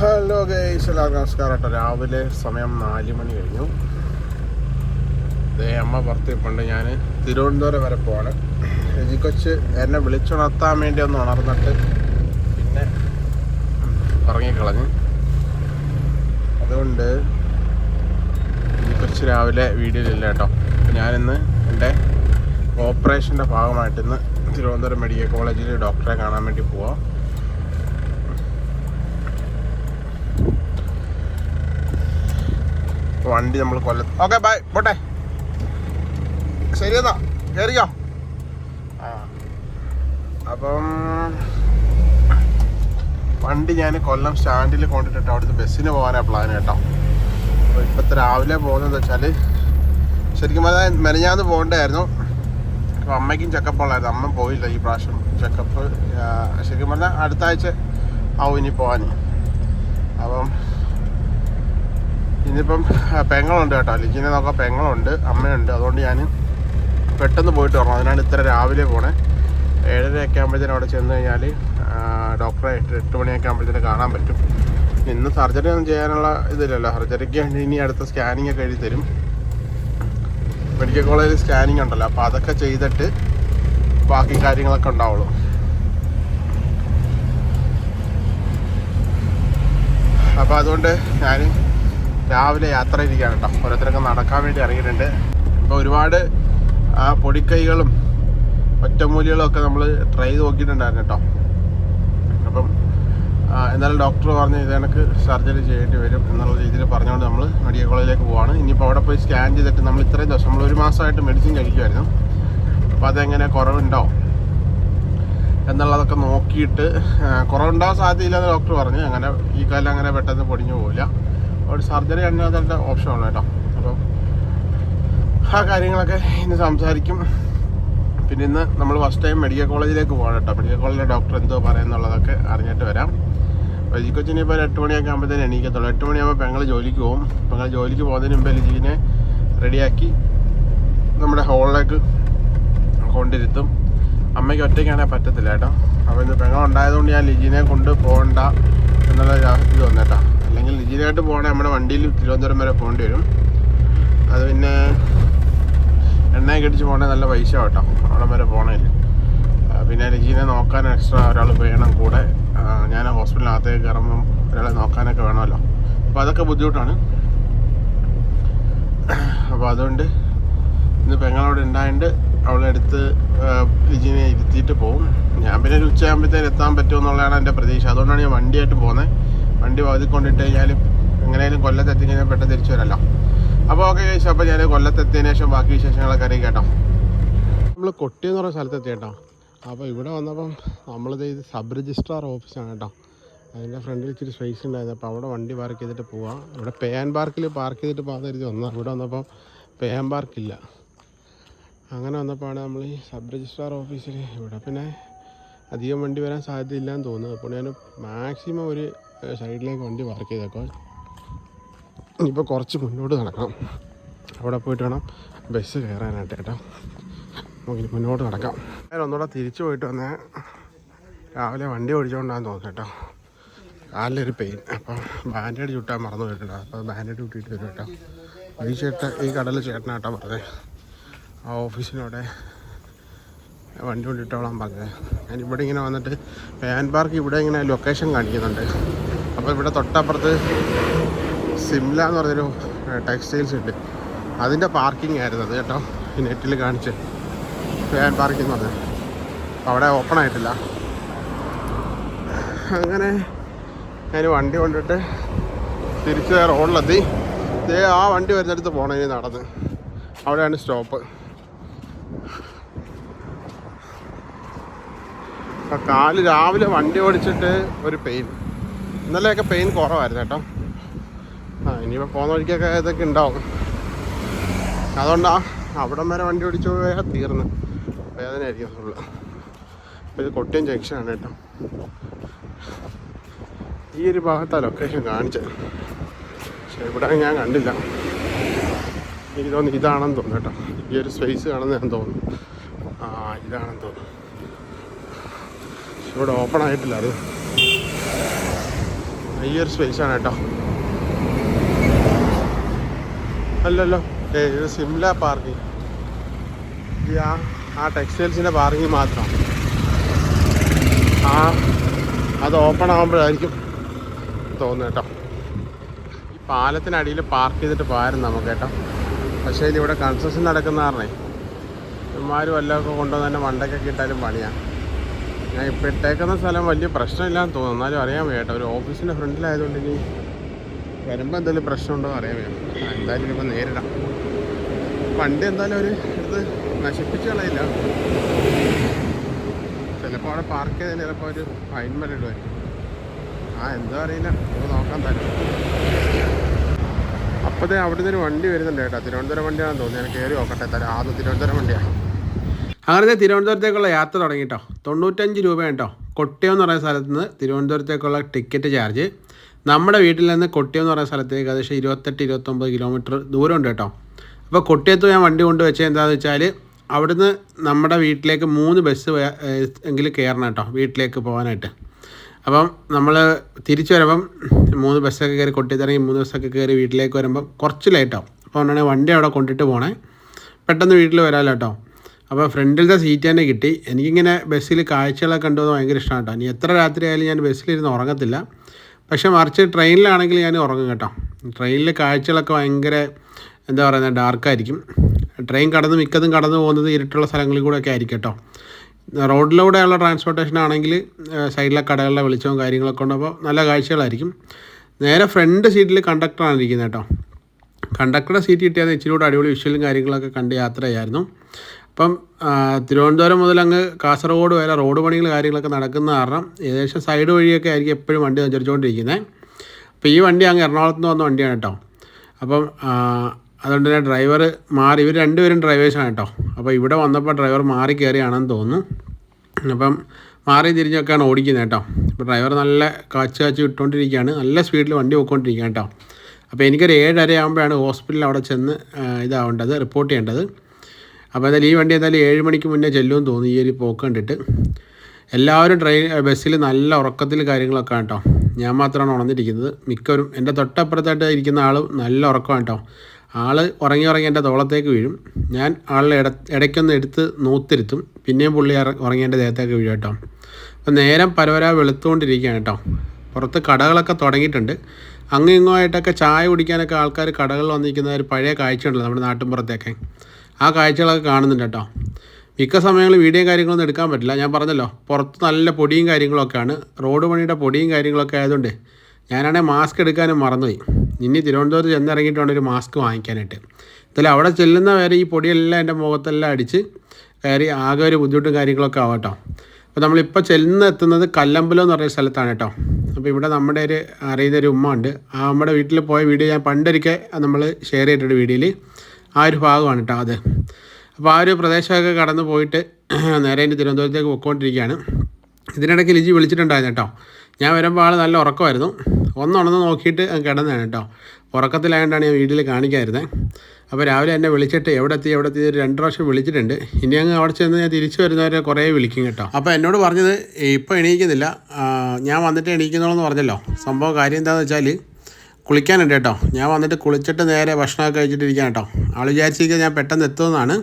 Hello guys എല്ലാവർക്കും നമസ്കാരം കേട്ടോ. രാവിലെ സമയം നാല് മണി കഴിഞ്ഞു. ദേ അമ്മ പുറത്തിപ്പുണ്ട് ഞാൻ തിരുവനന്തപുരം വരെ പോവാണ്. എനിക്ക് കൊച്ച് എന്നെ വിളിച്ചുണർത്താൻ വേണ്ടി ഒന്ന് ഉണർന്നിട്ട് പിന്നെ ഉറങ്ങിക്കളഞ്ഞ്. അതുകൊണ്ട് കുറച്ച് രാവിലെ വീഡിയോയിലില്ല കേട്ടോ. അപ്പോൾ ഞാനിന്ന് എന്റെ ഓപ്പറേഷന്റെ ഭാഗമായിട്ട് ഇന്ന് തിരുവനന്തപുരം മെഡിക്കൽ കോളേജിൽ ഡോക്ടറെ കാണാൻ വേണ്ടി പോവാം. വണ്ടി നമ്മൾ കൊല്ല ഓക്കെ ബൈ പോട്ടെ. ശരി കയറിയോ ആ. അപ്പം വണ്ടി ഞാൻ കൊല്ലം സ്റ്റാൻഡിൽ കൊണ്ടിട്ടിട്ട് അവിടുത്തെ ബസ്സിന് പോകാനാണ് പ്ലാൻ കേട്ടോ. അപ്പോൾ ഇപ്പോഴത്തെ രാവിലെ പോകുന്നത് വെച്ചാൽ ശരിക്കും പറഞ്ഞാൽ മെനഞ്ഞാന്ന് പോകണ്ടായിരുന്നു. അപ്പോൾ അമ്മയ്ക്കും ചെക്കപ്പ് ഉള്ളായിരുന്നു. അമ്മ പോയില്ല ഈ പ്രാവശ്യം ചെക്കപ്പ് ശരിക്കും പറഞ്ഞാൽ അടുത്ത ആഴ്ച ആവും ഇനി പോകാൻ അപ്പം ഇനിയിപ്പം പെങ്ങളുണ്ട് കേട്ടോ. ലിജിനെ നോക്കാൻ പെങ്ങളുണ്ട് അമ്മയുണ്ട്. അതുകൊണ്ട് ഞാൻ പെട്ടെന്ന് പോയിട്ട് വരണം. അതിനാണ് ഇത്ര രാവിലെ പോണേ. ഏഴരയൊക്കെ ആകുമ്പോഴത്തേനും അവിടെ ചെന്ന് കഴിഞ്ഞാൽ ഡോക്ടറെ എട്ട് എട്ട് മണിയൊക്കെ ആകുമ്പോഴത്തേനും കാണാൻ പറ്റും. ഇന്ന് സർജറി ഒന്നും ചെയ്യാനുള്ള ഇതില്ലല്ലോ. സർജറിക്ക് ഇനി അടുത്ത സ്കാനിങ് ഒക്കെ എഴുതി തരും. മെഡിക്കൽ കോളേജിൽ സ്കാനിങ് ഉണ്ടല്ലോ. അപ്പോൾ അതൊക്കെ ചെയ്തിട്ട് ബാക്കി കാര്യങ്ങളൊക്കെ ഉണ്ടാവുള്ളൂ. അപ്പോൾ അതുകൊണ്ട് ഞാൻ രാവിലെ യാത്ര ഇരിക്കുകയാണ് കേട്ടോ. ഓരോരുത്തരൊക്കെ നടക്കാൻ വേണ്ടി ഇറങ്ങിയിട്ടുണ്ട്. ഇപ്പോൾ ഒരുപാട് പൊടിക്കൈകളും ഒറ്റമൂലികളും ഒക്കെ നമ്മൾ ട്രൈ ചെയ്ത് നോക്കിയിട്ടുണ്ടായിരുന്നു കേട്ടോ. അപ്പം എന്നാലും ഡോക്ടർ പറഞ്ഞു ഇത് കണക്ക് സർജറി ചെയ്യേണ്ടി വരും എന്നുള്ള രീതിയിൽ പറഞ്ഞുകൊണ്ട് നമ്മൾ മെഡിക്കൽ കോളേജിലേക്ക് പോവാണ്. ഇനിയിപ്പോൾ അവിടെ പോയി സ്കാൻ ചെയ്തിട്ട് നമ്മൾ ഇത്രയും ദിവസം നമ്മൾ ഒരു മാസമായിട്ട് മെഡിസിൻ കഴിക്കുമായിരുന്നു അപ്പോൾ അതെങ്ങനെ കുറവുണ്ടോ എന്നുള്ളതൊക്കെ നോക്കിയിട്ട് കുറവുണ്ടാകാൻ സാധ്യതയില്ലെന്ന് ഡോക്ടർ പറഞ്ഞു. അങ്ങനെ ഈ കാലം അങ്ങനെ പെട്ടെന്ന് പൊടിഞ്ഞു പോവില്ല. ഒരു സർജറി അതിന്റെ ഓപ്ഷൻ ഉള്ളു കേട്ടോ. അപ്പം ആ കാര്യങ്ങളൊക്കെ ഇന്ന് സംസാരിക്കും. പിന്നെ ഇന്ന് നമ്മൾ ഫസ്റ്റ് ടൈം മെഡിക്കൽ കോളേജിലേക്ക് പോകണം കേട്ടോ. മെഡിക്കൽ കോളേജിലെ ഡോക്ടർ എന്തോ പറയുന്നുള്ളതൊക്കെ അറിഞ്ഞിട്ട് വരാം. ലിജിക്കൊച്ചിന് ഇപ്പോൾ ഒരു എട്ട് മണിയൊക്കെ ആകുമ്പോഴത്തേന് എണീക്കത്തുള്ളൂ. എട്ട് മണിയാകുമ്പോൾ പെങ്ങൾ ജോലിക്ക് പോകും. പെങ്ങൾ ജോലിക്ക് പോകുന്നതിന് മുമ്പേ ലിജിനെ റെഡിയാക്കി നമ്മുടെ ഹോളിലേക്ക് കൊണ്ടിരുത്തും. അമ്മയ്ക്ക് ഒറ്റയ്ക്കാണെങ്കിൽ പറ്റത്തില്ല കേട്ടോ. അപ്പോൾ ഇന്ന് പെങ്ങൾ ഉണ്ടായതുകൊണ്ട് ഞാൻ ലിജിനെ കൊണ്ട് പോകണ്ട എന്നുള്ള ഇത് വന്നു കേട്ടോ പോകണേ നമ്മുടെ വണ്ടിയിൽ തിരുവനന്തപുരം വരെ പോകേണ്ടി വരും. അത് പിന്നെ എണ്ണയൊക്കെ അടിച്ച് പോകണേ നല്ല പൈസ കേട്ടോ. അവിടെ വരെ പോകണേൽ. പിന്നെ ലിജീനെ നോക്കാൻ എക്സ്ട്രാ ഒരാൾ വേണം കൂടെ. ഞാൻ ഹോസ്പിറ്റലിനകത്തേക്ക് കയറുമ്പം ഒരാളെ നോക്കാനൊക്കെ വേണമല്ലോ. അപ്പോൾ അതൊക്കെ ബുദ്ധിമുട്ടാണ്. അപ്പോൾ അതുകൊണ്ട് ഇന്ന് പെങ്ങളവിടെ ഉണ്ടായതുകൊണ്ട് അവളെ അടുത്ത് ലിജിനെ ഇരുത്തിയിട്ട് പോകും ഞാൻ പിന്നെ ഒരു ഉച്ചയാകുമ്പോഴത്തേന് എത്താൻ പറ്റുമെന്നുള്ളതാണ് എന്റെ പ്രതീക്ഷ. അതുകൊണ്ടാണ് ഞാൻ വണ്ടിയായിട്ട് പോകുന്നത് വണ്ടി വാതി കൊണ്ടിട്ട് കഴിഞ്ഞാൽ എങ്ങനെയാലും കൊല്ലത്തെത്തി കഴിഞ്ഞാൽ പെട്ടെന്ന് തിരിച്ചു വരല്ലോ. അപ്പോൾ ഓക്കെ കഴിച്ചു അപ്പോൾ ഞാൻ കൊല്ലത്തെത്തിയതിന് ശേഷം ബാക്കി വിശേഷങ്ങളൊക്കെ അറിയിക്കാം കേട്ടോ. നമ്മൾ കൊട്ടി എന്ന് പറയുന്ന സ്ഥലത്തെത്തി കേട്ടോ. അപ്പോൾ ഇവിടെ വന്നപ്പം നമ്മളിത് ഇത് സബ് രജിസ്ട്രാർ ഓഫീസാണ് കേട്ടോ. അതിന്റെ ഫ്രണ്ടിൽ ഇച്ചിരി സ്പേസ് ഉണ്ടായിരുന്നു. അപ്പോൾ അവിടെ വണ്ടി പാർക്ക് ചെയ്തിട്ട് പോവാം. ഇവിടെ പേൻ പാർക്കിൽ പാർക്ക് ചെയ്തിട്ട് പോകാൻ കരുതി വന്നാൽ ഇവിടെ വന്നപ്പോൾ പേൻ പാർക്കില്ല അങ്ങനെ വന്നപ്പോഴാണ് നമ്മൾ ഈ സബ് രജിസ്ട്രാർ ഓഫീസിൽ ഇവിടെ പിന്നെ അധികം വണ്ടി വരാൻ സാധ്യതയില്ലാന്ന് തോന്നുന്നു അപ്പോൾ ഞാൻ മാക്സിമം ഒരു സൈഡിലേക്ക് വണ്ടി പാർക്ക് ചെയ്തേക്കോ ഇനിയിപ്പോൾ കുറച്ച് മുന്നോട്ട് നടക്കണം. അവിടെ പോയിട്ട് വേണം ബസ് കയറാനായിട്ട് കേട്ടോ. നമുക്കിനി മുന്നോട്ട് നടക്കാം. ഞാൻ ഒന്നുകൂടെ തിരിച്ചു പോയിട്ട് വന്നേ. രാവിലെ വണ്ടി ഓടിച്ചുകൊണ്ടാന്ന് തോന്നുന്നു കേട്ടോ. കാലിലൊരു പെയിൻ അപ്പം ബാൻഡേഡ് ചുട്ടാൻ മറന്നു പോയിട്ടുണ്ട്. അപ്പോൾ ബാൻഡേഡ് ചുട്ടിട്ട് വരും കേട്ടോ. ഈ ചേട്ടൻ ഈ കടൽ ചേട്ടനാട്ടോ പറഞ്ഞത് ആ ഓഫീസിനോടെ വണ്ടി കൊണ്ടിട്ടോളാൻ പറഞ്ഞത് ഞാൻ ഇവിടെ ഇങ്ങനെ വന്നിട്ട് ഫാൻ പാർക്ക് ഇവിടെ ഇങ്ങനെ ലൊക്കേഷൻ കാണിക്കുന്നുണ്ട്. അപ്പോൾ ഇവിടെ തൊട്ടപ്പുറത്ത് സിംല എന്ന് പറഞ്ഞൊരു ടെക്സ്റ്റൈൽസ് ഉണ്ട്. അതിന്റെ പാർക്കിംഗ് ആയിരുന്നു അത് കേട്ടോ. നെറ്റിൽ കാണിച്ച് ഫാൻ പാർക്കിംഗ് എന്ന് പറഞ്ഞത്. അപ്പോൾ അവിടെ ഓപ്പൺ ആയിട്ടില്ല. അങ്ങനെ ഞാൻ വണ്ടി കൊണ്ടിട്ട് തിരിച്ച് റോഡിലെത്തി. ഇതേ ആ വണ്ടി വരുന്നിടത്ത് പോകണം ഇനി നടന്ന്. അവിടെയാണ് സ്റ്റോപ്പ് കാൽ രാവിലെ വണ്ടി ഓടിച്ചിട്ട് ഒരു പെയിൻ ഇന്നലെയൊക്കെ പെയിൻ കുറവായിരുന്നു കേട്ടോ. ആ ഇനിയിപ്പോൾ പോകുന്ന വഴിക്കൊക്കെ ഇതൊക്കെ ഉണ്ടാവും. അതുകൊണ്ടാണ് അവിടം വരെ വണ്ടി ഓടിച്ചു പോയാൽ തീർന്ന്. വേദനയായിരിക്കും ഫുള്ള് ഇത് കൊട്ടിയം ജംഗ്ഷനാണ് കേട്ടോ. ഈ ഒരു ഭാഗത്താണ് ലൊക്കേഷൻ കാണിച്ചത്. പക്ഷേ ഇവിടെ ഞാൻ കണ്ടില്ല. എനിക്ക് തോന്നുന്നു ഇതാണെന്ന് തോന്നുന്നു കേട്ടോ. ഈ ഒരു സ്പേസ് കാണുന്ന ഞാൻ തോന്നുന്നു. ആ ഇതാണെന്ന് തോന്നുന്നു. ഇവിടെ ഓപ്പൺ ആയിട്ടില്ല അത്. വലിയൊരു സ്പേസ് ആണ് കേട്ടോ. അല്ലല്ലോ ഇത് സിംല പാർക്കിംഗ് ഈ ആ ആ ടെക്സ്റ്റൈൽസിന്റെ പാർക്കിംഗ് മാത്രം. ആ അത് ഓപ്പൺ ആകുമ്പോഴായിരിക്കും തോന്നുന്നു കേട്ടോ. ഈ പാലത്തിനടിയിൽ പാർക്ക് ചെയ്തിട്ട് പോയായിരുന്നു നമുക്ക് കേട്ടോ. പക്ഷേ ഇതിവിടെ കൺസ്ട്രക്ഷൻ നടക്കുന്ന കാരണേ ഇമാരും വല്ലതൊക്കെ കൊണ്ടുവന്ന് തന്നെ മണ്ടയ്ക്കൊക്കെ ഇട്ടാലും പണിയാണ് ഞാൻ ഇപ്പോൾ ഇട്ടേക്കുന്ന സ്ഥലം വലിയ പ്രശ്നമില്ലാന്ന് തോന്നുന്നു. എന്നാലും അറിയാൻ വേണ്ട ഒരു ഓഫീസിന്റെ ഫ്രണ്ടിലായതുകൊണ്ട് ഇനി വരുമ്പോൾ എന്തെങ്കിലും പ്രശ്നമുണ്ടോ അറിയാൻ ആ, എന്തായാലും ഇനിയിപ്പോൾ നേരിടാം. പണ്ട് എന്തായാലും ഒരു എടുത്ത് നശിപ്പിച്ച് കളയില്ല. ചിലപ്പോൾ അവിടെ പാർക്ക് ചെയ്തതിന് ചിലപ്പോൾ ഒരു ഫൈൻ വരെ ഇടുമായിരിക്കും. ആ എന്താ അറിയില്ല. നമുക്ക് നോക്കാൻ തരും അപ്പോഴത്തേ അവിടുന്ന് ഒരു വണ്ടി വരുന്നുണ്ട് കേട്ടോ. തിരുവനന്തപുരം വണ്ടിയാണെന്ന് തോന്നുന്നു. ഞാൻ കയറി നോക്കട്ടെ തരാം ആദ്യം തിരുവനന്തപുരം വണ്ടിയാണ് അങ്ങനെ തിരുവനന്തപുരത്തേക്കുള്ള യാത്ര തുടങ്ങി കേട്ടോ തൊണ്ണൂറ്റഞ്ച് രൂപയാണ് കേട്ടോ കൊട്ടിയം എന്ന് പറയുന്ന സ്ഥലത്ത് നിന്ന് തിരുവനന്തപുരത്തേക്കുള്ള ടിക്കറ്റ് ചാർജ്. നമ്മുടെ വീട്ടിൽ നിന്ന് കൊട്ടിയം എന്ന് പറയുന്ന സ്ഥലത്തേക്ക് ഏകദേശം ഇരുപത്തെട്ട് ഇരുപത്തൊമ്പത് കിലോമീറ്റർ ദൂരമുണ്ട് കേട്ടോ അപ്പോൾ കൊട്ടിയത്ത് ഞാൻ വണ്ടി കൊണ്ട് എന്താണെന്ന് വെച്ചാൽ അവിടുന്ന് നമ്മുടെ വീട്ടിലേക്ക് മൂന്ന് ബസ് എങ്കിൽ കയറണം കേട്ടോ വീട്ടിലേക്ക് പോകാനായിട്ട്. അപ്പം നമ്മൾ തിരിച്ചു വരുമ്പം മൂന്ന് ബസ്സൊക്കെ കയറി കൊട്ടിത്തിറങ്ങി മൂന്ന് ബസ്സൊക്കെ കയറി വീട്ടിലേക്ക് വരുമ്പം കുറച്ച് ലേറ്റാവും അപ്പോൾ അതുകൊണ്ടാണ് വണ്ടി അവിടെ കൊണ്ടിട്ട് പോണേ. പെട്ടെന്ന് വീട്ടിൽ വരാമല്ലോ കേട്ടോ അപ്പോൾ ഫ്രണ്ടിലത്തെ സീറ്റ് തന്നെ കിട്ടി. എനിക്കിങ്ങനെ ബസ്സിൽ കാഴ്ചകളൊക്കെ കണ്ടുപോകുന്നത് ഭയങ്കര ഇഷ്ടമാണ് കേട്ടോ. ഇനി എത്ര രാത്രി ആയാലും ഞാൻ ബസ്സിലിരുന്ന് ഉറങ്ങത്തില്ല. പക്ഷേ മറിച്ച് ട്രെയിനിലാണെങ്കിൽ ഞാൻ ഉറങ്ങും കേട്ടോ. ട്രെയിനിൽ കാഴ്ചകളൊക്കെ ഭയങ്കര എന്താ പറയുന്നത് ഡാർക്കായിരിക്കും ട്രെയിൻ കടന്ന് മിക്കതും കടന്നു പോകുന്നത് ഇരുട്ടുള്ള സ്ഥലങ്ങളിൽ കൂടെ ഒക്കെ ആയിരിക്കും കേട്ടോ. റോഡിലൂടെയുള്ള ട്രാൻസ്പോർട്ടേഷൻ ആണെങ്കിൽ സൈഡിലെ കടകളുടെ വെളിച്ചവും കാര്യങ്ങളൊക്കെ ഉണ്ടപ്പോൾ നല്ല കാഴ്ചകളായിരിക്കും. നേരെ ഫ്രണ്ട് സീറ്റിൽ കണ്ടക്ടറാണ് ഇരിക്കുന്നത് കേട്ടോ. കണ്ടക്ടറുടെ സീറ്റ് കിട്ടിയാൽ ഇച്ചിരി കൂടെ അടിപൊളി വിഷ്വലും കാര്യങ്ങളൊക്കെ കണ്ട് യാത്ര ചെയ്യായിരുന്നു. അപ്പം ആ, തിരുവനന്തപുരം മുതൽ അങ്ങ് കാസർഗോഡ് വരെ റോഡ് പണികൾ കാര്യങ്ങളൊക്കെ നടക്കുന്ന കാരണം ഏകദേശം സൈഡ് വഴിയൊക്കെ ആയിരിക്കും എപ്പോഴും വണ്ടി സഞ്ചരിച്ചുകൊണ്ടിരിക്കുന്നത് അപ്പോൾ ഈ വണ്ടി അങ്ങ് എറണാകുളത്ത് നിന്ന് വന്ന വണ്ടിയാണ് കേട്ടോ. അപ്പം അതുകൊണ്ട് തന്നെ ഡ്രൈവർ മാറി ഇവർ രണ്ടുപേരും ഡ്രൈവേഴ്സാണ് കേട്ടോ. അപ്പോൾ ഇവിടെ വന്നപ്പോൾ ഡ്രൈവർ മാറി കയറിയാണെന്ന് തോന്നുന്നു. അപ്പം മാറി തിരിഞ്ഞൊക്കെയാണ് ഓടിക്കുന്നത് കേട്ടോ. അപ്പോൾ ഡ്രൈവർ നല്ല കാച്ച് കാച്ച് വിട്ടുകൊണ്ടിരിക്കുകയാണ് നല്ല സ്പീഡിൽ വണ്ടി പോയിക്കൊണ്ടിരിക്കുകയാണ് കേട്ടോ. അപ്പോൾ എനിക്കൊരു ഏഴര ആകുമ്പോഴാണ് ഹോസ്പിറ്റലിൽ അവിടെ ചെന്ന് ഇതാവേണ്ടത് റിപ്പോർട്ട് ചെയ്യേണ്ടത്. അപ്പോൾ എന്തായാലും ഈ വണ്ടി എന്തായാലും ഏഴ് മണിക്ക് മുന്നേ ചെല്ലുമെന്ന് തോന്നി ഈ ഒരു പോക്ക് കണ്ടിട്ട് എല്ലാവരും ട്രെയിൻ ബസ്സിൽ നല്ല ഉറക്കത്തിൽ കാര്യങ്ങളൊക്കെ കേട്ടോ. ഞാൻ മാത്രമാണ് ഉണർന്നിരിക്കുന്നത്. മിക്കവരും എന്റെ തൊട്ടപ്പുറത്തായിട്ട് ഇരിക്കുന്ന ആളും നല്ല ഉറക്കമാണ് കേട്ടോ. ആൾ ഉറങ്ങി ഉറങ്ങി എന്റെ തോളത്തേക്ക് വീഴും. ഞാൻ ആളെ ഇട ഇടയ്ക്കൊന്ന് എടുത്ത് നൂത്തിരുത്തും. പിന്നെയും പുള്ളി ഉറങ്ങി എന്റെ ദേഹത്തേക്ക് വീഴും കേട്ടോ. അപ്പം നേരം പരവര വെളുത്തുകൊണ്ടിരിക്കുകയാണ് കേട്ടോ. പുറത്ത് കടകളൊക്കെ തുടങ്ങിയിട്ടുണ്ട്. അങ്ങും ഇങ്ങുമായിട്ടൊക്കെ ചായ കുടിക്കാനൊക്കെ ആൾക്കാർ കടകളിൽ വന്നിരിക്കുന്ന ഒരു പഴയ കാഴ്ചയുണ്ടല്ലോ നമ്മുടെ നാട്ടിൻപുറത്തൊക്കെ. ആ കാഴ്ചകളൊക്കെ കാണുന്നുണ്ട് കേട്ടോ. മിക്ക സമയങ്ങളിൽ വീഡിയോ കാര്യങ്ങളൊന്നും എടുക്കാൻ പറ്റില്ല. ഞാൻ പറഞ്ഞല്ലോ പുറത്ത് നല്ല പൊടിയും കാര്യങ്ങളൊക്കെയാണ്. റോഡ് പണിയുടെ പൊടിയും കാര്യങ്ങളൊക്കെ ആയതുകൊണ്ട് ഞാനാണെങ്കിൽ മാസ്ക് എടുക്കാനും മറന്നുപോയി. ഇനി തിരുവനന്തപുരത്ത് ചെന്നിറങ്ങിയിട്ടുണ്ട് ഒരു മാസ്ക് വാങ്ങിക്കാനായിട്ട്. എന്തായാലും അവിടെ ചെല്ലുന്ന വരെ ഈ പൊടിയെല്ലാം എന്റെ മുഖത്തെല്ലാം അടിച്ച് കയറി ആകെ ഒരു ബുദ്ധിമുട്ടും കാര്യങ്ങളൊക്കെ ആവട്ടോ അപ്പോൾ നമ്മളിപ്പോൾ ചെല്ലുന്ന എത്തുന്നത് കല്ലമ്പലം എന്ന് പറയുന്ന സ്ഥലത്താണ് കേട്ടോ. അപ്പോൾ ഇവിടെ നമ്മുടെ ഒരു അറിയുന്ന ഒരു ഉമ്മ ഉണ്ട്. ആ നമ്മുടെ വീട്ടിൽ പോയ വീഡിയോ ഞാൻ പണ്ടൊരിക്കൽ നമ്മൾ ഷെയർ ചെയ്തിട്ടുണ്ട് വീഡിയോയിൽ. ആ ഒരു ഭാഗമാണ് കേട്ടോ അത്. അപ്പോൾ ആ ഒരു പ്രദേശമൊക്കെ കടന്നു പോയിട്ട് നേരെ എന്റെ തിരുവനന്തപുരത്തേക്ക് പോയിക്കൊണ്ടിരിക്കുകയാണ് ഇതിനിടയ്ക്ക് ലിജി വിളിച്ചിട്ടുണ്ടായിരുന്നു കേട്ടോ ഞാൻ വരുമ്പോൾ ആൾ നല്ല ഉറക്കമായിരുന്നു. ഒന്നുണന്ന് നോക്കിയിട്ട് കിടന്നതാണ് കേട്ടോ ഉറക്കത്തിലായതുകൊണ്ടാണ് ഞാൻ വീട്ടിൽ കാണിക്കാതിരുന്നത് അപ്പോൾ രാവിലെ എന്നെ വിളിച്ചിട്ട് എവിടെ എത്തി എവിടെ എത്തി രണ്ട് പ്രാവശ്യം വിളിച്ചിട്ടുണ്ട്. ഇനി അങ്ങ് അവിടെ ചെന്ന് ഞാൻ തിരിച്ചു വരുന്നവരെ കുറേ വിളിക്കും കേട്ടോ. അപ്പോൾ എന്നോട് പറഞ്ഞത് ഇപ്പോൾ എണീക്കുന്നില്ല. ഞാൻ വന്നിട്ട് എണീക്കുന്നുള്ളൂ എന്ന് പറഞ്ഞല്ലോ. സംഭവം കാര്യം എന്താണെന്ന് വെച്ചാൽ കുളിക്കാനുണ്ട് കേട്ടോ. ഞാൻ വന്നിട്ട് കുളിച്ചിട്ട് നേരെ ഭക്ഷണമൊക്കെ കഴിച്ചിട്ടിരിക്കാൻ കേട്ടോ. ആൾ വിചാരിച്ചിരിക്കുക ഞാൻ പെട്ടെന്ന് എത്തുമെന്നാണ്.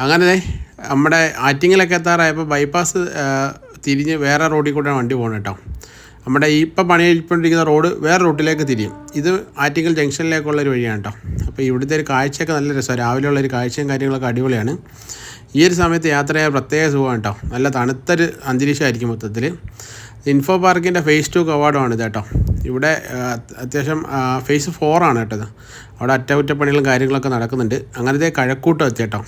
അങ്ങനെ നമ്മുടെ ആറ്റിങ്ങിലൊക്കെ എത്താറായപ്പോൾ ബൈപ്പാസ് തിരിഞ്ഞ് വേറെ റോഡിൽ കൂടെയാണ് വണ്ടി പോകുന്നത് കേട്ടോ. നമ്മുടെ ഈ ഇപ്പം പണിയിപ്പോണ്ടിരിക്കുന്ന റോഡ് വേറെ റൂട്ടിലേക്ക് തിരിയും. ഇത് ആറ്റിങ്ങൽ ജംഗ്ഷനിലേക്കുള്ള ഒരു വഴിയാണ് കേട്ടോ. അപ്പോൾ ഇവിടുത്തെ ഒരു കാഴ്ചയൊക്കെ നല്ല രസമാണ് രാവിലെ ഒരു കാഴ്ചയും കാര്യങ്ങളൊക്കെ അടിപൊളിയാണ്. ഈ ഒരു സമയത്ത് യാത്ര ചെയ്യാൻ പ്രത്യേക സുഖമാണ് കേട്ടോ. നല്ല തണുത്തൊരു അന്തരീക്ഷമായിരിക്കും മൊത്തത്തിൽ ഇൻഫോ പാർക്കിന്റെ ഫേസ് ടു കവാടമാണ് ഇത് കേട്ടോ. ഇവിടെ അത്യാവശ്യം ഫേസ് ഫോറാണ് കേട്ടത്. അവിടെ അറ്റകുറ്റപ്പണികളും കാര്യങ്ങളൊക്കെ നടക്കുന്നുണ്ട്. അങ്ങനത്തെ കഴക്കൂട്ടം എത്തി കേട്ടോ.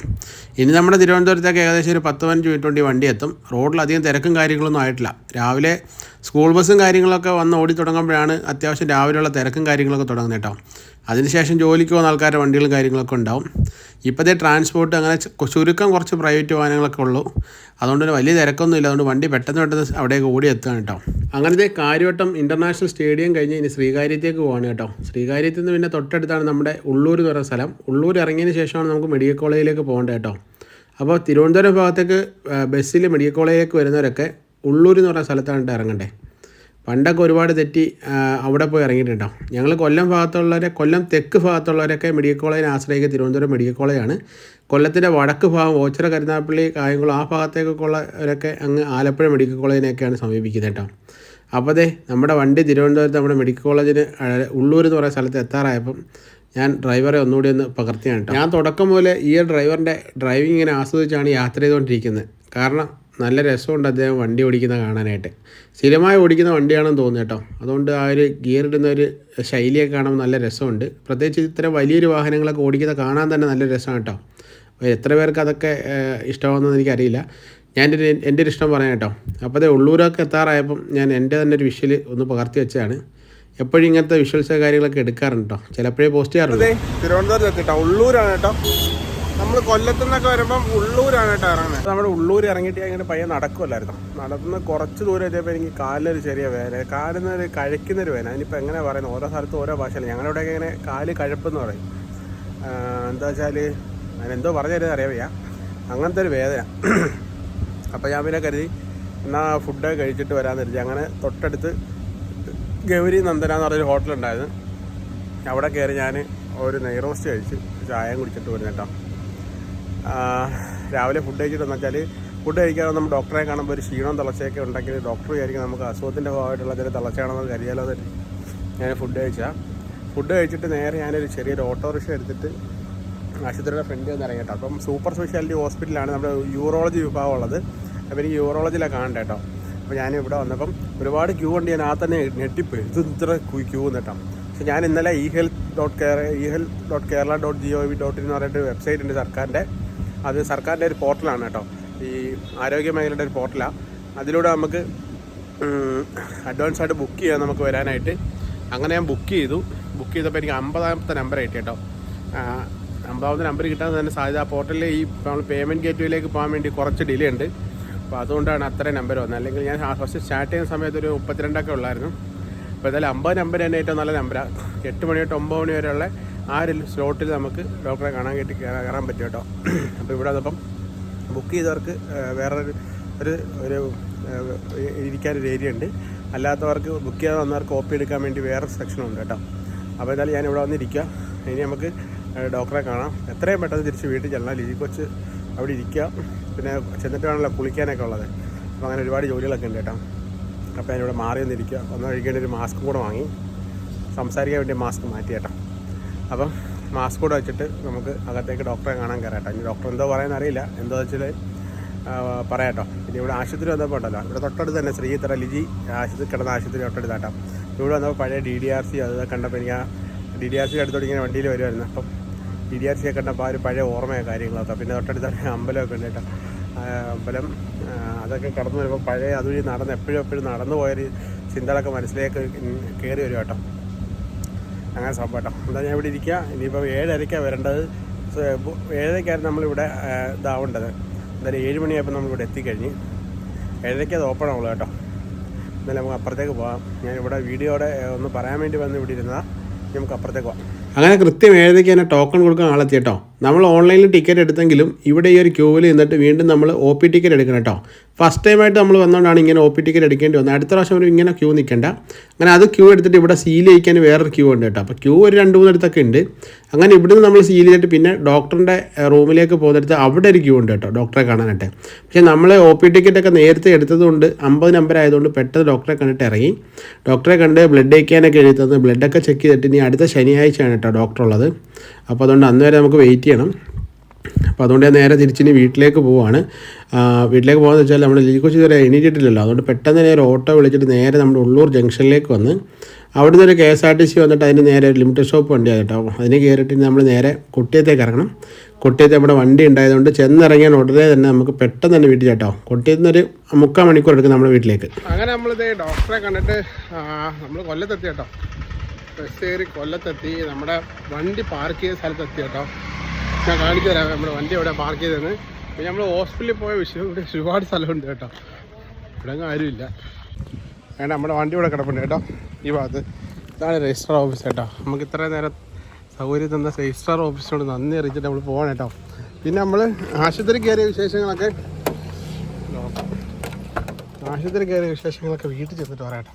ഇനി നമ്മുടെ തിരുവനന്തപുരത്തേക്ക് ഏകദേശം ഒരു പത്ത് പതിനഞ്ച് മിനിറ്റ് കൊണ്ട് വണ്ടി എത്തും. റോഡിൽ അധികം തിരക്കും കാര്യങ്ങളൊന്നും ആയിട്ടില്ല. രാവിലെ സ്കൂൾ ബസ്സും കാര്യങ്ങളൊക്കെ വന്ന് ഓടി തുടങ്ങുമ്പോഴാണ് അത്യാവശ്യം രാവിലെയുള്ള തിരക്കും കാര്യങ്ങളൊക്കെ തുടങ്ങുന്നത് കേട്ടോ. അതിനുശേഷം ജോലിക്ക് പോകുന്ന ആൾക്കാരുടെ വണ്ടികളും കാര്യങ്ങളൊക്കെ ഉണ്ടാവും. ഇപ്പോഴത്തെ ട്രാൻസ്പോർട്ട് അങ്ങനെ ചുരുക്കം കുറച്ച് പ്രൈവറ്റ് വാഹനങ്ങളൊക്കെ ഉള്ളൂ. അതുകൊണ്ട് തന്നെ വലിയ തിരക്കൊന്നും ഇല്ല അതുകൊണ്ട് വണ്ടി പെട്ടെന്ന് പെട്ടെന്ന് അവിടേക്ക് ഓടി എത്തുകയാണ് കേട്ടോ. അങ്ങനത്തെ കാര്യവട്ടം ഇന്റർനാഷണൽ സ്റ്റേഡിയം കഴിഞ്ഞ് ഇനി ശ്രീകാര്യത്തേക്ക് പോവാണ് കേട്ടോ. ശ്രീകാര്യത്തിൽ നിന്ന് പിന്നെ തൊട്ടടുത്താണ് നമ്മുടെ ഉള്ളൂർ എന്ന് പറയുന്ന സ്ഥലം. ഉള്ളൂർ ഇറങ്ങിയതിന് ശേഷമാണ് നമുക്ക് മെഡിക്കൽ കോളേജിലേക്ക് പോകേണ്ടത് കേട്ടോ. അപ്പോൾ തിരുവനന്തപുരം ഭാഗത്തേക്ക് ബസ്സിൽ മെഡിക്കൽ കോളേജിലേക്ക് വരുന്നവരൊക്കെ ഉള്ളൂർ എന്ന് പറയുന്ന സ്ഥലത്താണ് ഇറങ്ങേണ്ടത് ഇറങ്ങണ്ടേ. പണ്ടൊക്കെ ഒരുപാട് തെറ്റി അവിടെ പോയി ഇറങ്ങിയിട്ടുണ്ടാവും ഞങ്ങൾ കൊല്ലം ഭാഗത്തുള്ളവരെ കൊല്ലം തെക്ക് ഭാഗത്തുള്ളവരൊക്കെ മെഡിക്കൽ കോളേജിനെ ആശ്രയിക്കുക തിരുവനന്തപുരം മെഡിക്കൽ കോളേജാണ്. കൊല്ലത്തിന്റെ വടക്ക് ഭാഗം ഓച്ചിറ കരുനാപ്പള്ളി കായംകുളം ആ ഭാഗത്തേക്കൊക്കെ ഉള്ളവരൊക്കെ അങ്ങ് ആലപ്പുഴ മെഡിക്കൽ കോളേജിനെയൊക്കെയാണ് സമീപിക്കുന്നത് കേട്ടോ. അപ്പോൾ അതെ നമ്മുടെ വണ്ടി തിരുവനന്തപുരത്ത് നമ്മുടെ മെഡിക്കൽ കോളേജിന് ഉള്ളൂർ എന്ന് പറയുന്ന സ്ഥലത്ത് എത്താറായപ്പം ഞാൻ ഡ്രൈവറെ ഒന്നുകൂടി ഒന്ന് പകർത്തിയാണ് ഞാൻ തുടക്കം പോലെ ഈ ഡ്രൈവറിന്റെ ഡ്രൈവിംഗ് ഇങ്ങനെ ആസ്വദിച്ചാണ് യാത്ര ചെയ്തുകൊണ്ടിരിക്കുന്നത്. കാരണം നല്ല രസമുണ്ട് അദ്ദേഹം വണ്ടി ഓടിക്കുന്ന കാണാനായിട്ട്. സ്ഥിരമായി ഓടിക്കുന്ന വണ്ടിയാണെന്ന് തോന്നുന്നു കേട്ടോ. അതുകൊണ്ട് ആ ഒരു ഗിയർ ഇടുന്ന ഒരു ശൈലിയൊക്കെ കാണുമ്പോൾ നല്ല രസമുണ്ട്. പ്രത്യേകിച്ച് ഇത്ര വലിയൊരു വാഹനങ്ങളൊക്കെ ഓടിക്കുന്നത് കാണാൻ തന്നെ നല്ല രസമാണ് കേട്ടോ. അപ്പോൾ എത്ര പേർക്ക് അതൊക്കെ ഇഷ്ടമാകുന്നതെന്ന് എനിക്കറിയില്ല. ഞാൻ എന്റെ ഒരു ഇഷ്ടം പറയാം കേട്ടോ. അപ്പോൾ അതേ ഉള്ളൂരൊക്കെ എത്താറായപ്പം ഞാൻ എന്റെ തന്നെ ഒരു വിഷ്വൽ ഒന്ന് പകർത്തി വെച്ചതാണ്. എപ്പോഴും ഇങ്ങനത്തെ വിഷ്വൽസ് കാര്യങ്ങളൊക്കെ എടുക്കാറുണ്ട് കേട്ടോ. ചിലപ്പോഴേ പോസ്റ്റ് ചെയ്യാറുണ്ട് തിരുവനന്തപുരത്ത് കേട്ടോ ഉള്ളൂരാണ് കേട്ടോ. നമ്മൾ കൊല്ലത്തു നിന്നൊക്കെ വരുമ്പം ഉള്ളൂരാണ് കേട്ടോ ഇറങ്ങുന്നത് നമ്മുടെ ഉള്ളൂർ ഇറങ്ങിയിട്ട് ഇങ്ങനെ പയ്യെ നടക്കുമല്ലായിരുന്നു നടന്ന് കുറച്ച് ദൂരം എത്തിയപ്പോൾ എനിക്ക് കാലിനൊരു ചെറിയ വേദന. കാലിനൊരു കഴിക്കുന്നൊരു വേദന. അതിനിപ്പോൾ എങ്ങനെ പറയുന്നത്? ഓരോ സ്ഥലത്തും ഓരോ ഭാഷയിൽ ഞങ്ങളുടെ ഇവിടെയൊക്കെ ഇങ്ങനെ കാൽ കഴപ്പെന്ന് പറയും. എന്താ വെച്ചാൽ അതിനെന്തോ പറഞ്ഞു തരുന്നത് അറിയാൻ വയ്യ അങ്ങനത്തെ ഒരു വേദന. അപ്പോൾ ഞാൻ പിന്നെ കരുതി എന്നാൽ ഫുഡ് കഴിച്ചിട്ട് വരാമെന്ന് കരുതി. അങ്ങനെ തൊട്ടടുത്ത് ഗൗരി നന്ദന എന്ന് പറഞ്ഞൊരു ഹോട്ടലുണ്ടായിരുന്നു. അവിടെ കയറി ഞാൻ ഒരു നെയ് റോസ്റ്റ് കഴിച്ച് ചായയും കുടിച്ചിട്ട് വരുന്ന കേട്ടോ. ആ, രാവിലെ ഫുഡ് കഴിച്ചിട്ടെന്ന് വെച്ചാൽ ഫുഡ് കഴിക്കാതെ നമ്മൾ ഡോക്ടറെ കാണുമ്പോൾ ഒരു ക്ഷീണം തളച്ചയൊക്കെ ഉണ്ടെങ്കിൽ ഡോക്ടർ വിചാരിക്കും നമുക്ക് അസുഖത്തിന്റെ ഭാഗമായിട്ടുള്ള ചില തളച്ചയാണെന്ന് കരുതിയാലോ തന്നെ ഞാൻ ഫുഡ് കഴിച്ചാൽ ഫുഡ് കഴിച്ചിട്ട് നേരെ ഞാനൊരു ചെറിയൊരു ഓട്ടോറിക്ഷ എടുത്തിട്ട് ആശുപത്രിയുടെ ഫ്രണ്ട് വന്ന് ഇറങ്ങി കേട്ടോ അപ്പം സൂപ്പർ സ്പെഷ്യാലിറ്റി ഹോസ്പിറ്റലാണ് നമ്മുടെ യൂറോളജി വിഭാഗം ഉള്ളത്. അപ്പോൾ എനിക്ക് യൂറോളജിയിലാണ് കാണണ്ട കേട്ടോ അപ്പോൾ ഞാൻ ഇവിടെ വന്നപ്പം ഒരുപാട് ക്യൂ ഉണ്ട്. ഞാൻ ആ തന്നെ ഞെട്ടിപ്പോയി. ഇത് ഇത്ര ക്യൂ എന്നിട്ടാണ് പക്ഷെ ഞാൻ ഇന്നലെ e health dot care e health dot Kerala dot G O V dot in എന്ന് പറഞ്ഞിട്ട് വെബ്സൈറ്റ് ഉണ്ട് സർക്കാരിന്റെ അത് സർക്കാരിന്റെ ഒരു പോർട്ടലാണ് കേട്ടോ. ഈ ആരോഗ്യ മേഖലയുടെ ഒരു പോർട്ടലാണ് അതിലൂടെ നമുക്ക് അഡ്വാൻസ് ആയിട്ട് ബുക്ക് ചെയ്യാൻ നമുക്ക് വരാനായിട്ട്. അങ്ങനെ ഞാൻ ബുക്ക് ചെയ്തു. ബുക്ക് ചെയ്തപ്പോൾ എനിക്ക് അമ്പതാമത്തെ നമ്പർ കിട്ടി കേട്ടോ. അമ്പതാമത്തെ നമ്പർ കിട്ടാൻ തന്നെ സാധ്യത. ആ പോർട്ടലിൽ ഈ നമ്മൾ പേയ്മെന്റ് ഗേറ്റ്വേയിലേക്ക് പോകാൻ വേണ്ടി കുറച്ച് ഡിലേ ഉണ്ട്. അപ്പോൾ അതുകൊണ്ടാണ് അത്രയും നമ്പർ വന്നത്. അല്ലെങ്കിൽ ഞാൻ ഫസ്റ്റ് സ്റ്റാർട്ട് ചെയ്യുന്ന സമയത്ത് ഒരു മുപ്പത്തിരണ്ടൊക്കെ ഉള്ളായിരുന്നു. അപ്പോൾ എന്തായാലും അമ്പത് നമ്പർ തന്നെ ഏറ്റവും നല്ല നമ്പറാണ് എട്ട് മണി തൊട്ട് ഒമ്പത് മണി വരെയുള്ള ആ ഒരു സ്ലോട്ടിൽ നമുക്ക് ഡോക്ടറെ കാണാൻ കേട്ടി കയറാൻ പറ്റും കേട്ടോ. അപ്പോൾ ഇവിടെ വന്നപ്പം ബുക്ക് ചെയ്തവർക്ക് വേറൊരു ഒരു ഒരു ഇരിക്കാനൊരു ഏരിയ ഉണ്ട്. അല്ലാത്തവർക്ക് ബുക്ക് ചെയ്യാതെ വന്നവർക്ക് കോപ്പി എടുക്കാൻ വേണ്ടി വേറെ സെക്ഷനുണ്ട് കേട്ടോ. അപ്പോൾ എന്തായാലും ഞാൻ ഇവിടെ വന്നിരിക്കുക ഇനി നമുക്ക് ഡോക്ടറെ കാണാം. എത്രയും പെട്ടെന്ന് തിരിച്ച് വീട്ടിൽ ചെല്ലണം. ലിജി കൊച്ച് അവിടെ ഇരിക്കുക പിന്നെ ചെന്നിട്ട് വേണമല്ലോ കുളിക്കാനൊക്കെ ഉള്ളത്. അപ്പോൾ അങ്ങനെ ഒരുപാട് ജോലികളൊക്കെ ഉണ്ട് കേട്ടോ. അപ്പോൾ ഞാനിവിടെ മാറി വന്നിരിക്കുക വന്ന് കഴിക്കേണ്ട ഒരു മാസ്ക് കൂടെ വാങ്ങി. സംസാരിക്കാൻ വേണ്ടി മാസ്ക് മാറ്റി കേട്ടോ. അപ്പം മാസ്ക് കൂടെ വെച്ചിട്ട് നമുക്ക് അകത്തേക്ക് ഡോക്ടറെ കാണാൻ കയറാട്ടോ ഇനി ഡോക്ടർ എന്തോ പറയാൻ അറിയില്ല. എന്തോ വെച്ചാൽ പറയാട്ടോ. ഇനി ഇവിടെ ആശുപത്രി വന്നപ്പോൾ ഉണ്ടല്ലോ. ഇവിടെ തൊട്ടടുത്ത് തന്നെ ശ്രീധര ലിജി ആശുപത്രി കിടന്ന ആശുപത്രി തൊട്ടടുത്താട്ടോ ഇവിടെ വന്നപ്പോൾ പഴയ ഡി ഡി ആർ സി അത് കണ്ടപ്പോൾ എനിക്ക് ആ ഡി ഡി ആർ സി അടുത്തോട്ട് ഇങ്ങനെ വണ്ടിയിൽ വരുമായിരുന്നു അപ്പം ഡി ഡി ആർ സി ഒക്കെ കണ്ടപ്പോൾ ആ ഒരു പഴയ ഓർമ്മയോ കാര്യങ്ങളൊക്കെ. പിന്നെ തൊട്ടടുത്ത് അമ്പലമൊക്കെ ഉണ്ട് കേട്ടോ. അമ്പലം അതൊക്കെ കടന്നു വരുമ്പോൾ പഴയ അതുവഴി നടന്ന് എപ്പോഴും എപ്പോഴും നടന്നു പോയൊരു ചിന്തകളൊക്കെ മനസ്സിലേക്ക് കയറി വരും അങ്ങനെ സംഭവം കേട്ടോ. എന്താ ഞാൻ ഇവിടെ ഇരിക്കുക. ഇനിയിപ്പോൾ ഏഴരയ്ക്കാണ് വരേണ്ടത്. ഏഴരയ്ക്കായിരുന്നു നമ്മളിവിടെ ഇതാവേണ്ടത്. എന്തായാലും ഏഴ് മണിയായപ്പോൾ നമ്മളിവിടെ എത്തിക്കഴിഞ്ഞ് ഏഴരയ്ക്ക് അത് ഓപ്പൺ ആവുള്ളൂ കേട്ടോ. എന്നാലും നമുക്ക് അപ്പുറത്തേക്ക് പോകാം ഞാൻ ഇവിടെ വീഡിയോടെ ഒന്ന് പറയാൻ വേണ്ടി വന്ന് ഇവിടെ ഇരുന്നതാണ് നമുക്ക് അപ്പുറത്തേക്ക് പോകാം അങ്ങനെ കൃത്യം ഏഴരയ്ക്ക് തന്നെ ടോക്കൺ കൊടുക്കാൻ ആളെത്തി കേട്ടോ. നമ്മൾ ഓൺലൈനിൽ ടിക്കറ്റ് എടുത്തെങ്കിലും ഇവിടെ ഈ ഒരു ക്യൂവിൽ നിന്നിട്ട് വീണ്ടും നമ്മൾ ഒ പി ടിക്കറ്റ് എടുക്കണം കേട്ടോ ഫസ്റ്റ് ടൈമായിട്ട് നമ്മൾ വന്നുകൊണ്ടാണ് ഇങ്ങനെ ഒ പി ടിക്കറ്റ് എടുക്കേണ്ടി വന്നത്. അടുത്ത പ്രാവശ്യം ഒരു ഇങ്ങനെ ക്യൂ നിൽക്കേണ്ട അങ്ങനെ അത് ക്യൂ എടുത്തിട്ട് ഇവിടെ സീൽ ചെയ്യിക്കാൻ വേറൊരു ക്യൂ ഉണ്ട് കേട്ടോ അപ്പോൾ ക്യൂ ഒരു രണ്ട് മൂന്നിടത്തൊക്കെ ഉണ്ട്. അങ്ങനെ ഇവിടുന്ന് നമ്മൾ സീൽ ചെയ്തിട്ട് പിന്നെ ഡോക്ടറിന്റെ റൂമിലേക്ക് പോകുന്നിടത്ത് അവിടെ ഒരു ക്യൂ ഉണ്ട് കേട്ടോ ഡോക്ടറെ കാണാനായിട്ട്. പക്ഷേ നമ്മൾ ഒ പി ടിക്കറ്റൊക്കെ നേരത്തെ എടുത്തതുകൊണ്ട് അമ്പത് നമ്പർ ആയതുകൊണ്ട് പെട്ടെന്ന് ഡോക്ടറെ കണ്ടിട്ട് ഇറങ്ങി. ഡോക്ടറെ കണ്ട് ബ്ലഡ് അയക്കാനൊക്കെ എഴുതി തന്നു. ബ്ലഡൊക്കെ ചെക്ക് ചെയ്തിട്ട് ഇനി അടുത്ത ശനിയാഴ്ചയാണ് കേട്ടോ ഡോക്ടർ ഉള്ളത്. അപ്പോൾ അതുകൊണ്ട് അന്ന് വരെ നമുക്ക് വെയിറ്റ് ചെയ്യണം. അപ്പോൾ അതുകൊണ്ട് ഞാൻ നേരെ തിരിച്ചിനി വീട്ടിലേക്ക് പോവാണ്. വീട്ടിലേക്ക് പോകാന്ന് വെച്ചാൽ നമ്മുടെ കൊച്ചി ഇതുവരെ എണീറ്റിട്ടില്ലല്ലോ. അതുകൊണ്ട് പെട്ടെന്ന് ഒരു ഓട്ടോ വിളിച്ചിട്ട് നേരെ നമ്മുടെ ഉള്ളൂർ ജംഗ്ഷനിലേക്ക് വന്ന് അവിടെ നിന്ന് ഒരു K S R T C വന്നിട്ട് അതിന് നേരെ ഒരു ലിമിറ്റഡ് ഷോപ്പ് വണ്ടിയാണ് കേട്ടോ. അതിന് കയറിയിട്ട് നമ്മൾ നേരെ കൊട്ടിയത്തേക്ക് ഇറങ്ങണം. കൊട്ടിയത്ത് നമ്മുടെ വണ്ടി ഉണ്ടായതുകൊണ്ട് ചെന്നിറങ്ങിയാൽ ഉടനെ തന്നെ നമുക്ക് പെട്ടെന്ന് തന്നെ വീട്ടിൽ കേട്ടോ. കൊട്ടിയത്ത് നിന്ന് ഒരു മുക്കാൽ മണിക്കൂർ എടുക്കും നമ്മുടെ വീട്ടിലേക്ക്. അങ്ങനെ നമ്മളിത് ഡോക്ടറെ കണ്ടിട്ട് നമ്മൾ കൊല്ലത്തെത്തി കേട്ടോ. ബസ് കയറി കൊല്ലത്തെത്തി. നമ്മുടെ വണ്ടി പാർക്ക് ചെയ്ത സ്ഥലത്തെത്തി കേട്ടോ. ഞാൻ കാണിച്ചു തരാം നമ്മുടെ വണ്ടി ഇവിടെ പാർക്ക് ചെയ്തെന്ന് പിന്നെ നമ്മൾ ഹോസ്പിറ്റലിൽ പോയ വിഷയം. ഇവിടെ ഒരുപാട് സ്ഥലമുണ്ട് കേട്ടോ. ഇവിടെ ആരുമില്ല. വേണ്ട നമ്മുടെ വണ്ടി ഇവിടെ കിടപ്പുണ്ട് കേട്ടോ. ഈ ഭാഗത്ത്. ഇതാണ് രജിസ്റ്റർ ഓഫീസ് കേട്ടോ. നമുക്ക് ഇത്രയും നേരം സൗകര്യം തന്ന രജിസ്റ്റർ ഓഫീസിനോട് നന്ദി അറിയിച്ചിട്ട് നമ്മൾ പോകണം കേട്ടോ. പിന്നെ നമ്മൾ ആശുപത്രി കയറിയ വിശേഷങ്ങളൊക്കെ ആശുപത്രി കയറിയ വിശേഷങ്ങളൊക്കെ വീട്ടിൽ ചെന്നിട്ട് പറയാം കേട്ടോ.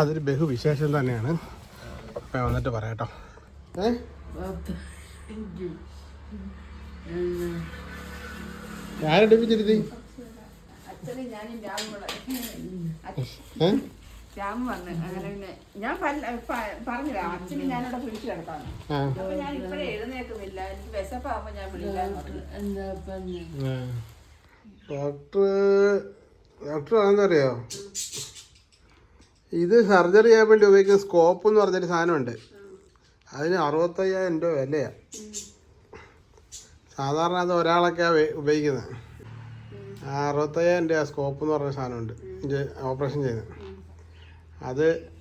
അതൊരു ബഹുവിശേഷം തന്നെയാണ്. അപ്പം വന്നിട്ട് പറയാം കേട്ടോ ഏ? രാമും വന്ന്. അങ്ങനെ പിന്നെ ഞാൻ പറഞ്ഞില്ല അച്ഛനും ഞാനിവിടെ അപ്പൊ ഞാൻ ഇപ്പഴേ എഴുന്നേക്കുന്നില്ല. എനിക്ക് വിശപ്പാകുമ്പോ ഞാൻ ഡോക്ടർ ഡോക്ടർ ആണെന്നറിയോ അറിയോ? ഇത് സർജറി ചെയ്യാൻ വേണ്ടി ഉപയോഗിക്കുന്ന സ്കോപ്പ് എന്ന് പറഞ്ഞൊരു സാധനമുണ്ട്. അതിന് അറുപത്തയ്യായിരം രൂപ വിലയാ. സാധാരണ അത് ഒരാളൊക്കെയാണ് ഉപയോഗിക്കുന്നത്. ആ അറുപത്തയ്യായിരം രൂപ സ്കോപ്പ് എന്ന് പറഞ്ഞ സാധനമുണ്ട്. ഇത് ഓപ്പറേഷൻ ചെയ്യുന്നത്. അത്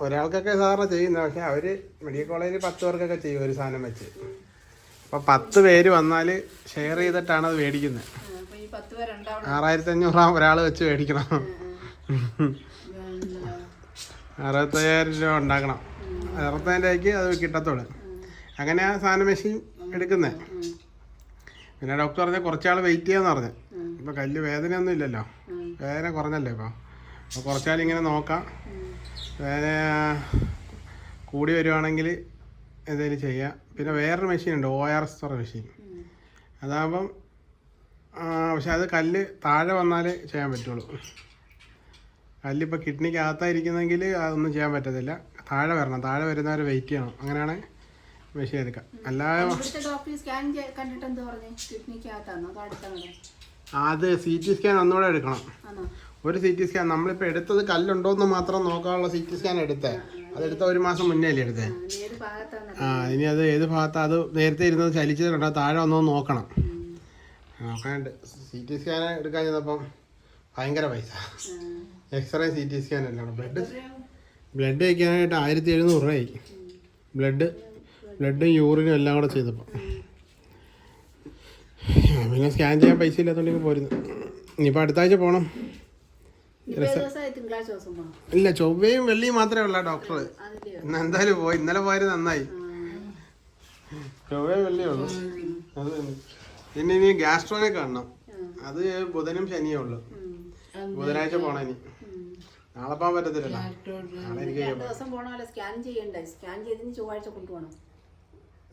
ഒരാൾക്കൊക്കെ സാധാരണ ചെയ്യുന്നത് പക്ഷെ അവർ മെഡിക്കൽ കോളേജിൽ പത്ത് പേർക്കൊക്കെ ചെയ്യും ഒരു സാധനം വെച്ച്. അപ്പോൾ പത്ത് പേര് വന്നാൽ ഷെയർ ചെയ്തിട്ടാണ് അത് മേടിക്കുന്നത്. ആറായിരത്തി അഞ്ഞൂറ് ഒരാൾ വെച്ച് മേടിക്കണം. അറുപത്തയ്യായിരം രൂപ ഉണ്ടാക്കണം. അറുപത്തയ്യായിരം രൂപയ്ക്ക് അത് കിട്ടത്തുള്ളൂ. അങ്ങനെ ആ സാധനം മെഷീൻ എടുക്കുന്നത് പിന്നെ ഡോക്ടർ പറഞ്ഞ കുറച്ചാൾ വെയിറ്റ് ചെയ്യാന്ന് പറഞ്ഞു. ഇപ്പം കല്ല് വേദനയൊന്നും ഇല്ലല്ലോ. വേദന കുറഞ്ഞല്ലേ ഇപ്പോൾ അപ്പോൾ കുറച്ചാൾ ഇങ്ങനെ നോക്കാം. വേദന കൂടി വരുവാണെങ്കിൽ എന്തെങ്കിലും ചെയ്യാം. പിന്നെ വേറൊരു മെഷീൻ ഉണ്ട് ഒ ആർ എസ് പറഞ്ഞ മെഷീൻ അതാകുമ്പം പക്ഷെ അത് കല്ല് താഴെ വന്നാലേ ചെയ്യാൻ പറ്റുള്ളൂ. കല്ലിപ്പോൾ കിഡ്നിക്ക് അകത്തായിരിക്കുന്നെങ്കിൽ അതൊന്നും ചെയ്യാൻ പറ്റത്തില്ല. താഴെ വരണം. താഴെ വരുന്നവരെ വെയിറ്റ് ചെയ്യണം. അങ്ങനെയാണ് മെഷീൻ എടുക്കാം അല്ലാതെ അതോ സി ടി സ്കാൻ ഒന്നുകൂടെ എടുക്കണം. ഒരു സി ടി സ്കാൻ നമ്മളിപ്പോൾ എടുത്തത് കല്ലുണ്ടോ എന്ന് മാത്രം നോക്കാനുള്ള സി ടി സ്കാൻ എടുത്തേ. അതെടുത്ത ഒരു മാസം മുന്നേ അല്ലേ എടുത്തേ? ആ, ഇനി ആ ഇനി അത് ഏത് ഭാഗത്താണ് അത് നേരത്തെ ഇരുന്നത് ചലിച്ചിട്ടുണ്ടോ താഴെ ഒന്നും നോക്കണം. നോക്കാനുണ്ട് സി ടി സ്കാൻ എടുക്കാൻ ചെന്നപ്പം ഭയങ്കര പൈസ. എക്സ്റേ സി ടി സ്കാൻ എല്ലാം ബ്ലഡ് ബ്ലഡ് വയ്ക്കാനായിട്ട് ആയിരത്തി എഴുന്നൂറ് രൂപയായി ബ്ലഡ് ബ്ലഡും യൂറിനും എല്ലാം കൂടെ ചെയ്തപ്പോൾ പിന്നെ സ്കാൻ ചെയ്യാൻ പൈസ ഇല്ലാത്തതുകൊണ്ട് പോരുന്നു. ഇനിയിപ്പോൾ അടുത്ത ആഴ്ച പോകണം ഇല്ല ചൊവ്വയും വെള്ളിയും മാത്രമേ ഉള്ള ഡോക്ടർ ഇന്ന് എന്തായാലും പോയി. ഇന്നലെ പോയത് നന്നായി. ചൊവ്വയും വെള്ളിയേ ഉള്ളൂ. അത്. പിന്നെ ഇനി ഗ്യാസ്ട്രോനെ കാണണം. അത് ബുധനും ശനിയേ ഉള്ളൂ. ബുധനാഴ്ച പോണം ഇനി. നാളെ പോകാൻ പറ്റത്തില്ലല്ലോ. നാളെ എനിക്ക് ദിവസം പോകണമല്ലോ സ്കാൻ ചെയ്യണ്ടേ? സ്കാൻ ചൊവ്വാഴ്ച കൊണ്ടുപോകണം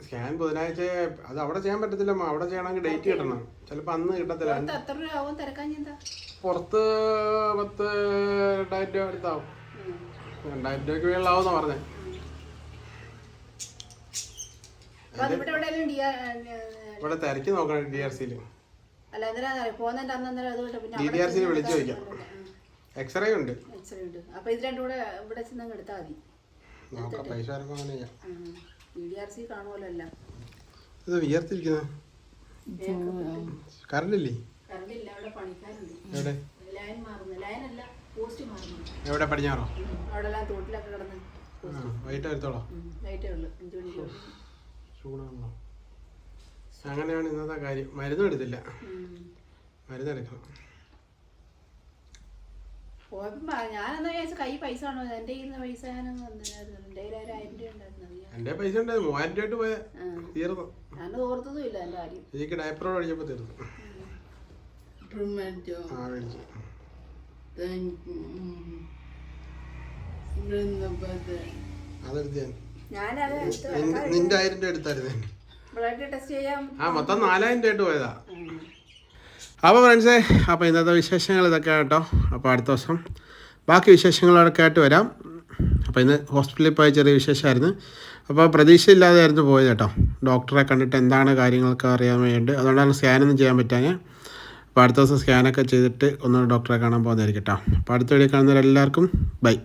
സ്കാൻ ബുധനാഴ്ച അത് അവിടെ ചെയ്യാൻ പറ്റത്തില്ല. അവിടെ ചെയ്യണമെങ്കിൽ ഡേറ്റ് കിട്ടണം. ചിലപ്പോ അന്ന് കിട്ടത്തില്ല. പുറത്ത് എത്ര തിരക്കാൻ പത്ത് രണ്ടായിരം രൂപ അടുത്താവും. രണ്ടായിരം രൂപയ്ക്ക് മേളിലാവുമെന്നാ പറഞ്ഞേ. ഇവിടെ തിരക്കി നോക്കണം ഡി ആർ സിയിൽ അല്ല എന്തിനാ പോകുന്നതിന്റെ അന്ന് അന്നേരം അതുകൊണ്ട് പിന്നെ ഡി ഡി ആർ സിയിൽ വിളിച്ചു ചോദിക്കാം. എക്സ്റേ ഉണ്ട്. എക്സ്റേ ഉണ്ട്. അപ്പൊ ഇത് രണ്ടും കൂടെ ഇവിടെ ചെന്ന് എടുത്താൽ മതി. നോക്കാം പൈസ ഇറക്കും അങ്ങനെ ചെയ്യാം. ബി ഡി ആർ സി കാണുമല്ലോ എല്ലാം. ഇത് വിയർത്തിരിക്കുന്നത് കറണ്ട് ഇല്ലേ കറണ്ട് ഇല്ല അവിടെ പണിക്കാരുണ്ട്. എവിടെ? പടിഞ്ഞാറോ? വൈകിട്ട് വരത്തോളോ. ചൂടാണല്ലോ. അങ്ങനെയാണ് ഇന്നത്തെ കാര്യം. മരുന്നും എടുത്തില്ല. മരുന്ന് എടുക്കണം. പോയപ്പോ ഞാനെന്നാ വിചാരിച്ചു കൈ പൈസ ആണോ എന്റെ കയ്യിൽ നിന്ന് പൈസ ഞാൻ എന്റെ ഉണ്ടായിരുന്നു ഞാൻ- എന്റെ പൈസ ഉണ്ടായിരുന്നു മൂവായിരം രൂപ പോയ ആ. തീർന്നു. ഞാനത് ഓർത്തതും ഇല്ല എന്റെ കാര്യം. എനിക്ക് ഡയപ്പറോട് അടിച്ചപ്പോൾ തീർന്നു. Prometo, ആ മേടിച്ചു thank you. അതെടുത്ത് ഞാൻ. നിന്റെ- ആയിരം രൂപ എടുത്തായിരുന്നു. ഞാൻ. ബ്ലഡ് ടെസ്റ്റ് ചെയ്യാം. ആ മൊത്തം നാലായിരം രൂപ ആയിട്ട് പോയതാ. അപ്പോൾ ഫ്രണ്ട്സേ അപ്പോൾ ഇന്നത്തെ വിശേഷങ്ങൾ ഇതൊക്കെ കേട്ടോ. അപ്പോൾ അടുത്ത ദിവസം ബാക്കി വിശേഷങ്ങളൊക്കെ ആയിട്ട് വരാം. അപ്പോൾ ഇന്ന് ഹോസ്പിറ്റലിൽ പോയ ചെറിയ വിശേഷമായിരുന്നു. അപ്പോൾ പ്രതീക്ഷയില്ലാതെയായിരുന്നു പോയത് കേട്ടോ. ഡോക്ടറെ കണ്ടിട്ട് എന്താണ് കാര്യങ്ങളൊക്കെ അറിയാൻ വേണ്ടി അതുകൊണ്ടാണ് സ്കാനൊന്നും ചെയ്യാൻ പറ്റാഞ്ഞ്. അപ്പോൾ അടുത്ത ദിവസം സ്കാനൊക്കെ ചെയ്തിട്ട് ഒന്ന് ഡോക്ടറെ കാണാൻ പോകുന്നതായിരിക്കും കേട്ടോ. അപ്പോൾ അടുത്ത വീഡിയോ കാണുന്നവരെല്ലാവർക്കും ബൈ